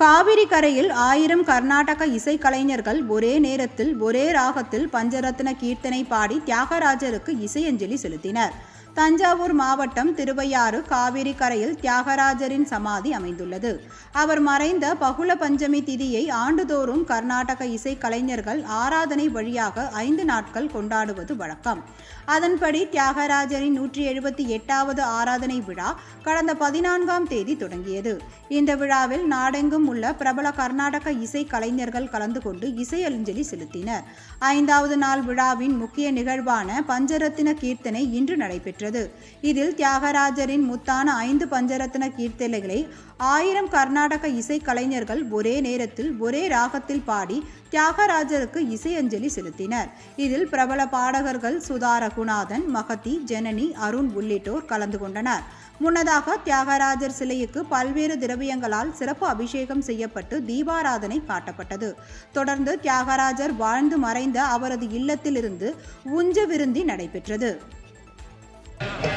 காவிரி கரையில் ஆயிரம் கர்நாடக இசைக்கலைஞர்கள் ஒரே நேரத்தில் ஒரே ராகத்தில் பஞ்சரத்ன கீர்த்தனை பாடி தியாகராஜருக்கு இசையஞ்சலி செலுத்தினர். தஞ்சாவூர் மாவட்டம் திருவையாறு காவிரி கரையில் தியாகராஜரின் சமாதி அமைந்துள்ளது. அவர் மறைந்த பகுல பஞ்சமி திதியை ஆண்டுதோறும் கர்நாடக இசை கலைஞர்கள் ஆராதனை வழியாக ஐந்து நாட்கள் கொண்டாடுவது வழக்கம். அதன்படி தியாகராஜரின் நூற்றி எழுபத்தி எட்டாவது ஆராதனை விழா கடந்த பதினான்காம் தேதி தொடங்கியது. இந்த விழாவில் நாடெங்கும் உள்ள பிரபல கர்நாடக இசை கலைஞர்கள் கலந்து கொண்டு இசையஞ்சலி செலுத்தினர். ஐந்தாவது நாள் விழாவின் முக்கிய நிகழ்வான பஞ்சரத்தின கீர்த்தனை இன்று நடைபெற்றது. இதில் தியாகராஜரின் முத்தான ஐந்து பஞ்சரத்ன கீர்த்தனைகளை ஆயிரம் கர்நாடக இசை கலைஞர்கள் ஒரே நேரத்தில் ஒரே ராகத்தில் பாடி தியாகராஜருக்கு இசையஞ்சலி செலுத்தினர். இதில் பிரபல பாடகர்கள் சுதா ரகுநாதன் மகதி ஜனனி அருண் உள்ளிட்டோர் கலந்து கொண்டனர். முன்னதாக தியாகராஜர் சிலைக்கு பல்வேறு திரவியங்களால் சிறப்பு அபிஷேகம் செய்யப்பட்டு தீபாராதனை காட்டப்பட்டது. தொடர்ந்து தியாகராஜர் வாழ்ந்து மறைந்த அவரது இல்லத்திலிருந்து உஞ்ச விருந்தி நடைபெற்றது. Yeah.